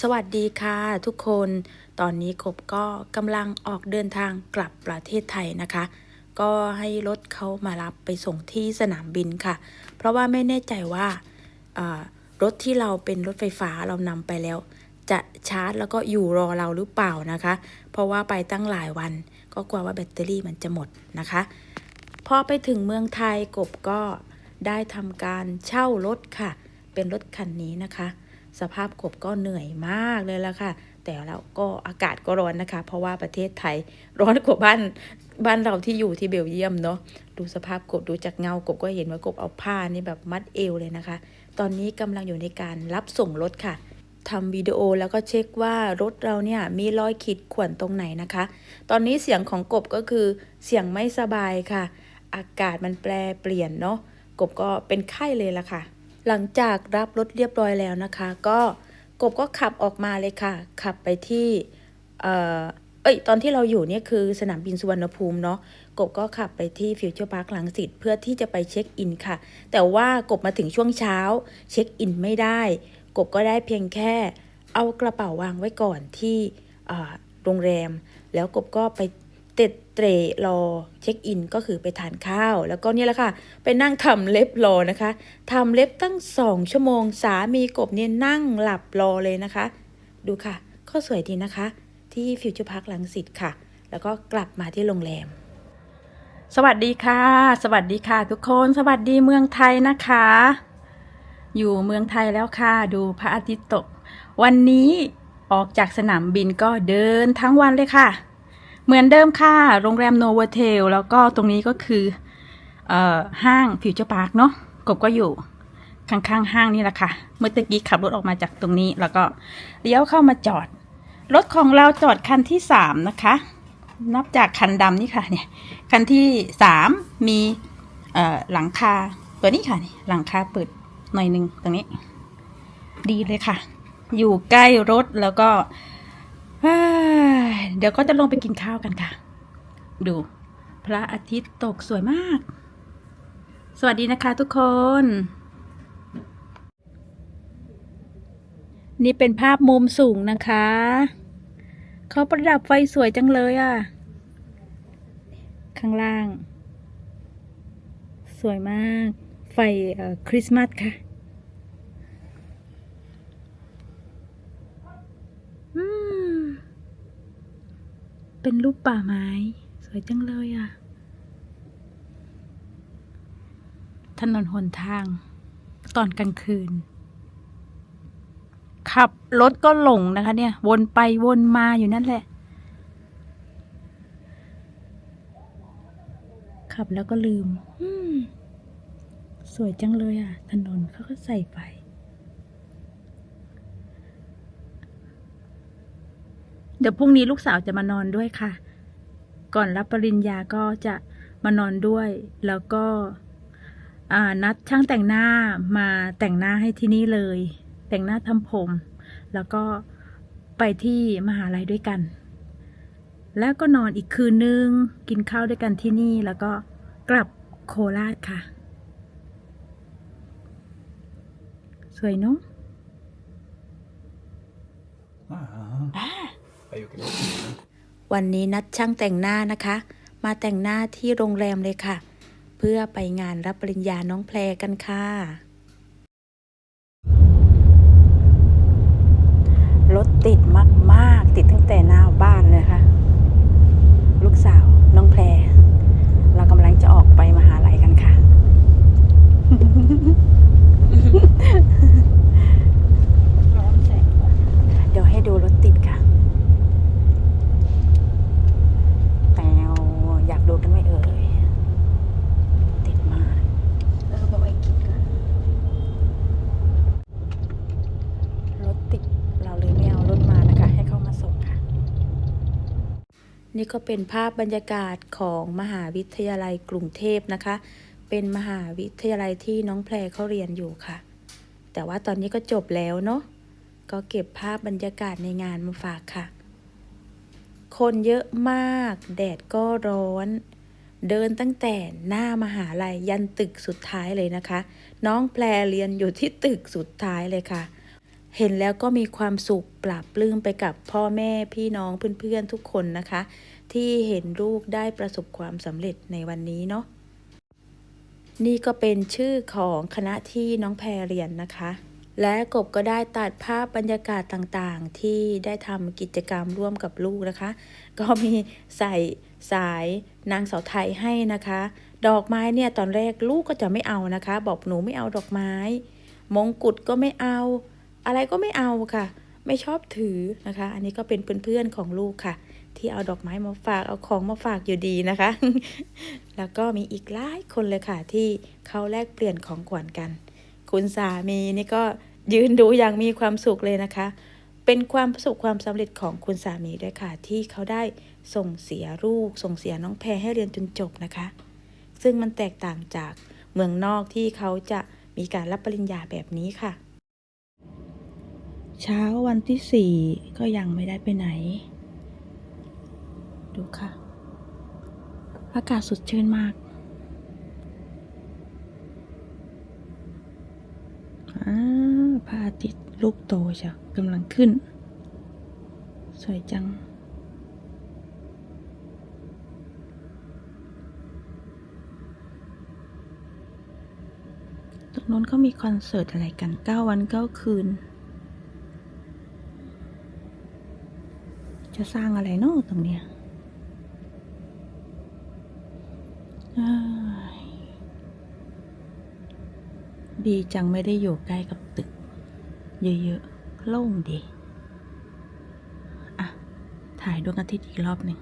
สวัสดีค่ะทุกคน ตอนนี้กบก็กำลังออกเดินทางกลับประเทศไทยนะคะ ก็ให้รถเขามารับไปส่งที่สนามบินค่ะ เพราะว่าไม่แน่ใจว่าอ่ารถที่เราเป็นรถไฟฟ้าเรานำไปแล้ว จะชาร์จแล้วก็อยู่รอเราหรือเปล่านะคะ เพราะว่าไปตั้งหลายวัน ก็กลัวว่าแบตเตอรี่มันจะหมดนะคะพอไปถึงเมืองไทยกบก็ได้ทำการเช่ารถค่ะ เป็นรถคันนี้นะคะ สภาพกบก็เหนื่อยมากเลยละค่ะ แต่แล้วก็อากาศก็ร้อนนะคะ เพราะว่าประเทศไทยร้อนกว่าบ้านบ้านเราที่อยู่ที่เบลเยียมเนาะดูสภาพกบดูจากเงากบก็เห็นว่ากบเอาผ้านี่แบบมัดเอวเลยนะคะ ตอนนี้กำลังอยู่ในการรับส่งรถค่ะทำวิดีโอแล้วก็เช็คว่ารถเราเนี่ยมีรอยขีดข่วนตรงไหนนะคะ ตอนนี้เสียงของกบก็คือเสียงไม่สบายค่ะ อากาศมันแปรเปลี่ยนเนาะกบก็เป็นไข้เลยละค่ะ หลังจากรับรถเรียบร้อยแล้วนะคะ ก็กบก็ขับออกมาเลยค่ะ ขับไปที่เอ่อเอ้ยตอนที่เราอยู่เนี่ยคือสนามบินสุวรรณภูมิเนาะกบก็ขับไปที่ฟิวเจอร์พาร์คลังสิตเพื่อที่จะไปเช็คอินค่ะ แต่ว่ากบมาถึงช่วงเช้า เช็คอินไม่ได้ กบก็ได้เพียงแค่เอากระเป๋าวางไว้ก่อนที่โรงแรม แล้วกบก็ไป เต็ดเตรรอเช็คอินก็คือไปทานข้าว แล้วก็เนี่ยแหละค่ะ ไปนั่งทำเล็บรอนะคะทำเล็บตั้งสองชั่วโมง สามีกบเนี่ยนั่งหลับรอเลยนะคะ ดูค่ะก็สวยดีนะคะ ที่ฟิวเจอร์พาร์คลังสิตค่ะ แล้วก็กลับมาที่โรงแรม สวัสดีค่ะ สวัสดีค่ะทุกคน สวัสดีเมืองไทยนะคะ อยู่เมืองไทยแล้วค่ะ ดูพระอาทิตย์ตก วันนี้ออกจากสนามบินก็เดินทั้งวันเลยค่ะ เหมือนเดิมค่ะ โรงแรมโนเวเทลแล้วก็ตรงนี้ก็คือออห้างฟิวเจอร์พาร์คเนาะกบก็อยู่ข้างๆห้างนี่แหละค่ะ เมื่อตะกี้ขับรถออกมาจากตรงนี้ แล้วก็เลี้ยวเข้ามาจอด รถของเราจอดคันที่สามนะคะ นับจากคันดำนี่ค่ะเนี่ย คันที่สามมีหลังคาตัวนี้ค่ะนี่หลังคาเปิดหน่อยหนึ่งตรงนี้ ดีเลยค่ะ อยู่ใกล้รถแล้วก็ เดี๋ยวก็จะลงไปกินข้าวกันค่ะ ดู พระอาทิตย์ตกสวยมาก สวัสดีนะคะทุกคน นี่เป็นภาพมุมสูงนะคะ เขาประดับไฟสวยจังเลยอะ่ะ ข้างล่าง สวยมาก ไฟคริสต์มาสค่ะ อืม เป็นรูปป่าไม้ สวยจังเลยอะ ถนนหนทาง ตอนกลางคืน ขับรถก็หลงนะคะเนี่ย วนไปวนมาอยู่นั่นแหละ ขับแล้วก็ลืมมสวยจังเลยอะ ถนนเขาก็ใส่ไฟ เดี๋ยวพรุ่งนี้ลูกสาวจะมานอนด้วยค่ะ ก่อนรับปริญญาก็จะมานอนด้วย แล้วก็นัดช่างแต่งหน้ามาแต่งหน้าให้ที่นี่เลย แต่งหน้าทำผม แล้วก็ไปที่มหาลัยด้วยกัน แล้วก็นอนอีกคืนนึง กินข้าวด้วยกันที่นี่ แล้วก็กลับโคราชค่ะ สวยเนาะ Ah. Are you okay? วันนี้นัดช่างแต่งหน้านะคะ มาแต่งหน้าที่โรงแรมเลยค่ะ เพื่อไปงานรับปริญญาน้องแพรกันค่ะ รถติดมาก ๆ ติดตั้งแต่หน้าบ้านเลยค่ะ ลูกสาวน้องแพร เรากำลังจะออกไปมหาลัยกันค่ะ เดี๋ยวให้ดูรถติดค่ะ แต่อยากดูกันไหมเอ่ย ติดมาก แล้วก็บอกไอ้กิ๊กอะ รถติดเราเลยไม่เอารถมานะคะ ให้เข้ามาส่งค่ะ นี่ก็เป็นภาพบรรยากาศของมหาวิทยาลัยกรุงเทพนะคะ เป็นมหาวิทยาลัยที่น้องแพรเขาเรียนอยู่ค่ะ แต่ว่าตอนนี้ก็จบแล้วเนาะ ก็เก็บภาพบรรยากาศในงานมาฝากค่ะ คนเยอะมาก แดดก็ร้อน เดินตั้งแต่หน้ามหาลัยยันตึกสุดท้ายเลยนะคะ น้องแพรเรียนอยู่ที่ตึกสุดท้ายเลยค่ะ เห็นแล้วก็มีความสุขปราบปลื้มไปกับพ่อแม่พี่น้องเพื่อนๆทุกคนนะคะ ที่เห็นลูกได้ประสบความสำเร็จในวันนี้เนาะนี่ก็เป็นชื่อของคณะที่น้องแพรเรียนนะคะ และกบก็ได้ตัดภาพบรรยากาศต่างๆ ที่ได้ทำกิจกรรมร่วมกับลูกนะคะ ก็มีใส่สายนางเสาไทยให้นะคะ ดอกไม้เนี่ยตอนแรกลูกก็จะไม่เอานะคะ บอกหนูไม่เอาดอกไม้ มงกุฎก็ไม่เอา อะไรก็ไม่เอาค่ะ ไม่ชอบถือนะคะ อันนี้ก็เป็นเพื่อนๆของลูกค่ะ ที่เอาดอกไม้มาฝากเอาของมาฝากอยู่ดีนะคะ แล้วก็มีอีกหลายคนเลยค่ะ ที่เขาแลกเปลี่ยนของขวัญกัน คุณสามีนี่ก็ยืนดูอย่างมีความสุขเลยนะคะ เป็นความประสบความสำเร็จของคุณสามีด้วยค่ะ ที่เขาได้ส่งเสียลูก ส่งเสียน้องแพรให้เรียนจนจบนะคะ ซึ่งมันแตกต่างจากเมืองนอกที่เขาจะมีการรับปริญญาแบบนี้ค่ะ เช้าวันที่สี่ก็ยังไม่ได้ไปไหน ดูค่ะ อากาศสดชื่นมากอ่าพระอาทิตย์ลูกโตจ้ะกำลังขึ้น สวยจัง ตรงนู้นเขามีคอนเสิร์ตอะไรกัน 9 วัน 9 คืน จะสร้างอะไรเนาะตรงเนี้ยอ้ายดีจังไม่ได้อยู่ใกล้กับตึก เยอะๆโล่งดี อะ ถ่ายดวงอาทิตย์อีกรอบหนึ่ง